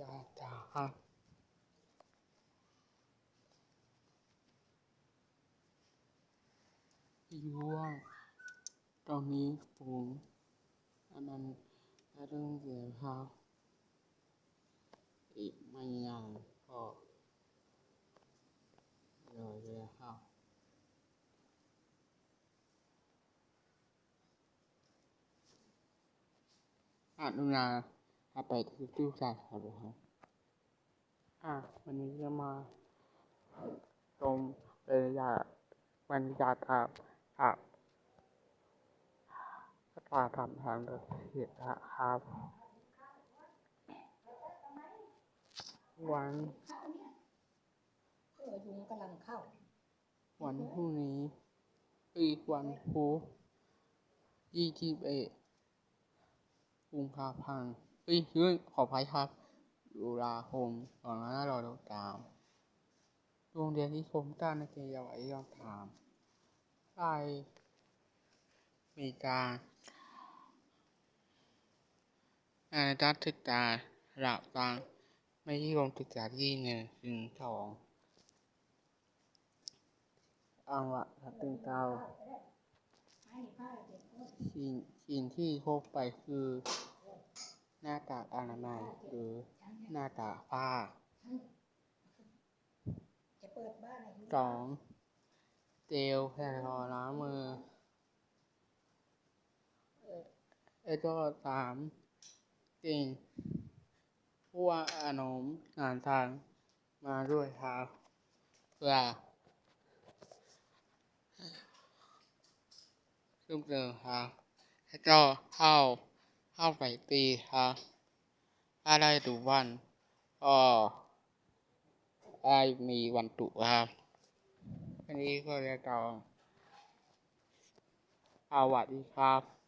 ยาจ๋าครัว่าตอนนี้ผมอันนั้นเรื่องเสียครับอีกไม่นานก็เลยเลยครับอะดูนา เอาไปที่ตู้ใส่ครับดูครับ อะ วันนี้จะมาชมบรรยากาศบรรยากาศครับครับสถานทำทางเดินเสียครับ วันเออยุงกำลังเข้า วันพรุ่งนี้อีกวันพุธยี่สิบเอ็ดกุมภาพันธ์ เอ้ยเฮ้ยขอภัยครับตุลาคมสองพันห้าร้อยสามโรงเรียนที่ชมต้านในักเรียนเยาวชนยอดถามได้มีการอาดับศึกษาระดับกลางไม่ที่โรงศึกษาที่หนึ่งถึงสองอังวะทับตึงเตาสิ่งที่พบไปคือ หน้ากากอนามัยหรือหน้ากากผ้าจะเปิดบ้านอะไรสองเจลแอลกอฮอล์ล้างมือเอ่อแล้วก็สามสิ่งผู้ว่าอานมงานทางมาด้วยครับเพื่อซึ่งเดิมครับแล้วก็เข้า เข้าไปตีครับถ้าได้ดูวันก็ได้มีวันตุครับอันนี้ก็จะต้องสวัสดีครับ